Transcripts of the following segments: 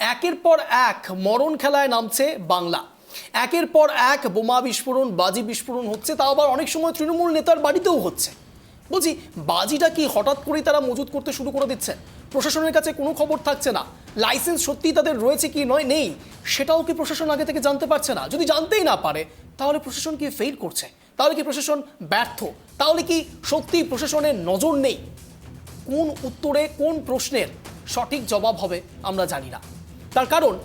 একের পর এক মরণ খেলায় নামছে বাংলা। একের পর এক বোমা বিস্ফোরণ, বাজি বিস্ফোরণ হচ্ছে, তাও আবার অনেক সময় তৃণমূল নেতার বাড়িতেও হচ্ছে। বলছি বাজিটা কি হঠাৎ করেই তারা মজুত করতে শুরু করে দিচ্ছে? প্রশাসনের কাছে কোনো খবর থাকছে না। লাইসেন্স সত্যিই তাদের রয়েছে কি নয়, নেই। সেটাও কি প্রশাসন আগে থেকে জানতে পারছে না? যদি জানতেই না পারে, তাহলে প্রশাসন কি ফেল করছে? তাহলে কি প্রশাসন ব্যর্থ? তাহলে কি সত্যি প্রশাসনের নজর নেই? কোন উত্তরে কোন প্রশ্নের সঠিক জবাব হবে আমরা জানি না। তার কারণ,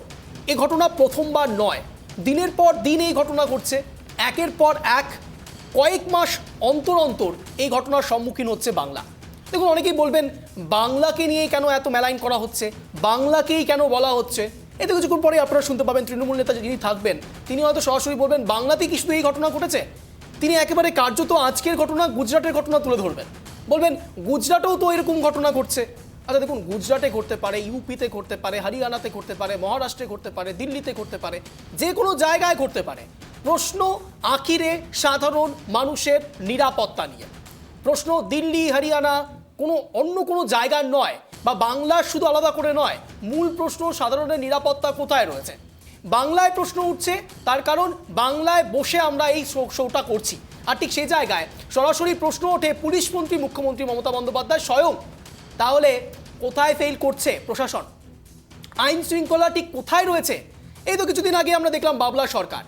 এ ঘটনা প্রথমবার নয়। দিনের পর দিন এই ঘটনা ঘটছে। একের পর এক, কয়েক মাস অন্তর অন্তর এই ঘটনার সম্মুখীন হচ্ছে বাংলা। দেখুন, অনেকেই বলবেন, বাংলাকে নিয়ে কেন এত মেলাইন করা হচ্ছে? বাংলাকেই কেন বলা হচ্ছে? এতে কিছুক্ষণ পরে আপনারা শুনতে পাবেন তৃণমূল নেতা যিনি থাকবেন, তিনি হয়তো সরাসরি বলবেন, বাংলাতেই কি শুধু এই ঘটনা ঘটেছে? তিনি একেবারে কার্যত আজকের ঘটনা, গুজরাটের ঘটনা তুলে ধরবেন। বলবেন, গুজরাটেও তো এরকম ঘটনা ঘটছে। আচ্ছা দেখুন, গুজরাটে ঘটতে পারে, ইউপিতে ঘটতে পারে, হরিয়ানাতে ঘটতে পারে, মহারাষ্ট্রে ঘটতে পারে, দিল্লিতে ঘটতে পারে, যে কোনো জায়গায় ঘটতে পারে। প্রশ্ন আখিরে সাধারণ মানুষের নিরাপত্তা নিয়ে। প্রশ্ন দিল্লি, হরিয়ানা কোনো অন্য কোনো জায়গার নয় বা বাংলার শুধু আলাদা করে নয়, মূল প্রশ্ন সাধারণের নিরাপত্তা কোথায় রয়েছে? বাংলায় প্রশ্ন উঠছে, তার কারণ বাংলায় বসে আমরা এই শোটা করছি। আর ঠিক সেই জায়গায় সরাসরি প্রশ্ন ওঠে পুলিশ মন্ত্রী মুখ্যমন্ত্রী মমতা বন্দ্যোপাধ্যায় স্বয়ং তাহলে কোথায় ফেল করছে প্রশাসন? আইন শৃঙ্খলা ঠিক কোথায় রয়েছে? এই তো কিছুদিন আগে আমরা দেখলাম বাবলা সরকার।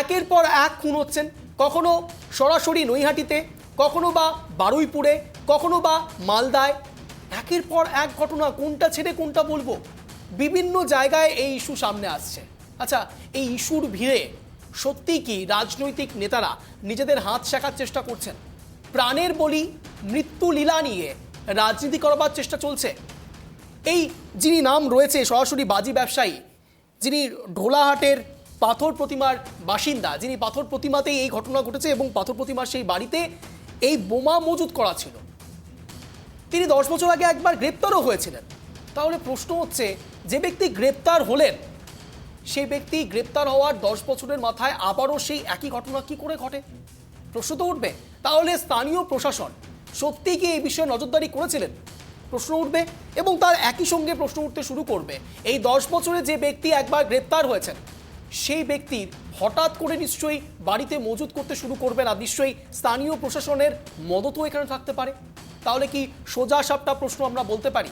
একের পর এক খুন হচ্ছেন। কখনো সরাসরি নৈহাটিতে, কখনো বা বারুইপুরে, কখনো বা মালদায়। একের পর এক ঘটনা, কোনটা ছেড়ে কোনটা বলব? বিভিন্ন জায়গায় এই ইস্যু সামনে আসছে। আচ্ছা এই ইস্যুর ভিড়ে সত্যি কি রাজনৈতিক নেতারা নিজেদের হাত শেখার চেষ্টা করছেন? প্রাণের বলি, মৃত্যু লীলা নিয়ে রাজনীতি করবার চেষ্টা চলছে। এই যিনি নাম রয়েছে, সরাসরি বাজি ব্যবসায়ী, যিনি ঢোলাহাটের পাথর প্রতিমার বাসিন্দা, যিনি পাথর প্রতিমাতেই এই ঘটনা ঘটেছে এবং পাথর প্রতিমার সেই বাড়িতে এই বোমা মজুত করা ছিল। তিনি দশ বছর আগে একবার গ্রেপ্তারও হয়েছিলেন। তাহলে প্রশ্ন হচ্ছে, যে ব্যক্তি গ্রেপ্তার হলেন, সেই ব্যক্তি গ্রেপ্তার হওয়ার দশ বছরের মাথায় আবারও সেই একই ঘটনা কি করে ঘটে? প্রশ্ন তো উঠবে। তাহলে স্থানীয় প্রশাসন সত্যি কি এই বিষয়ে নজরদারি করেছিলেন? প্রশ্ন উঠবে এবং তার একই সঙ্গে প্রশ্ন উঠতে শুরু করবে। এই দশ বছরে যে ব্যক্তি একবার গ্রেপ্তার হয়েছেন, সেই ব্যক্তির হঠাৎ করে নিশ্চয়ই বাড়িতে মজুত করতে শুরু করবে না। নিশ্চয়ই স্থানীয় প্রশাসনের মদতও এখানে থাকতে পারে। তাহলে কি সোজা সাপটা প্রশ্ন আমরা বলতে পারি?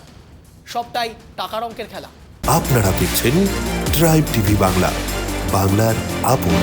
সবটাই টাকার অঙ্কের খেলা। আপনারা দেখছেন ট্রাইব টিভি বাংলা, বাংলার আপন।